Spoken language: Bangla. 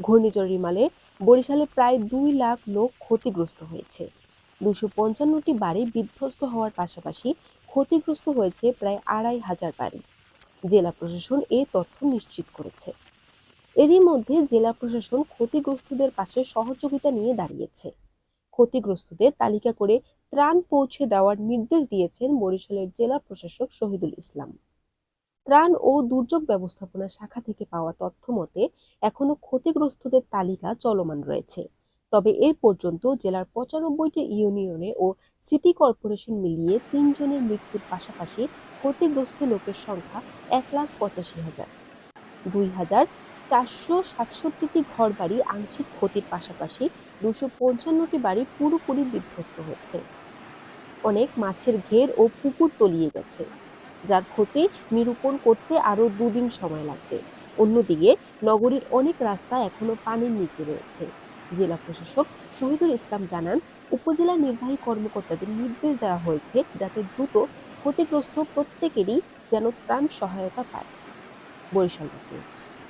ঘূর্ণিঝড় রিমালে বরিশালে প্রায় দুই লাখ লোক ক্ষতিগ্রস্ত হয়েছে। দুশো পঞ্চান্নটি বাড়ি বিধ্বস্ত হওয়ার পাশাপাশি ক্ষতিগ্রস্ত হয়েছে প্রায় আড়াই হাজার বাড়ি। জেলা প্রশাসন এ তথ্য নিশ্চিত করেছে। এরই মধ্যে জেলা প্রশাসন ক্ষতিগ্রস্তদের পাশে সহযোগিতা নিয়ে দাঁড়িয়েছে। ক্ষতিগ্রস্তদের তালিকা করে ত্রাণ পৌঁছে দেওয়ার নির্দেশ দিয়েছেন বরিশালের জেলা প্রশাসক শহীদুল ইসলাম। ত্রাণ ও দুর্যোগ ব্যবস্থাপনা শাখা থেকে পাওয়া তথ্য মতে, এখনও ক্ষতিগ্রস্তদের তালিকা চলমান রয়েছে। তবে এ পর্যন্ত জেলার পঁচানব্বইটি ইউনিয়নে ও সিটি কর্পোরেশন মিলিয়ে তিনজনের মৃত্যুর পাশাপাশি ক্ষতিগ্রস্ত লোকের সংখ্যা এক লাখ পঁচাশি হাজার। দুই হাজার চারশো সাতষট্টিটি ঘরবাড়ি আংশিক ক্ষতির পাশাপাশি দুশো পঞ্চান্নটি বাড়ি পুরোপুরি বিধ্বস্ত হচ্ছে। অনেক মাছের ঘের ও পুকুর তলিয়ে গেছে। যার ক্ষতি নিরূপণ করতে আরও দুদিন সময় লাগবে। অন্যদিকে, নগরীর অনেক রাস্তা এখনও পানির নিচে রয়েছে। জেলা প্রশাসক শহীদুল ইসলাম জানান, উপজেলা নির্বাহী কর্মকর্তাদের নির্দেশ দেওয়া হয়েছে যাতে দ্রুত ক্ষতিগ্রস্ত প্রত্যেকেরই যেন ত্রাণ সহায়তা পায়। বরিশাল নিউজ।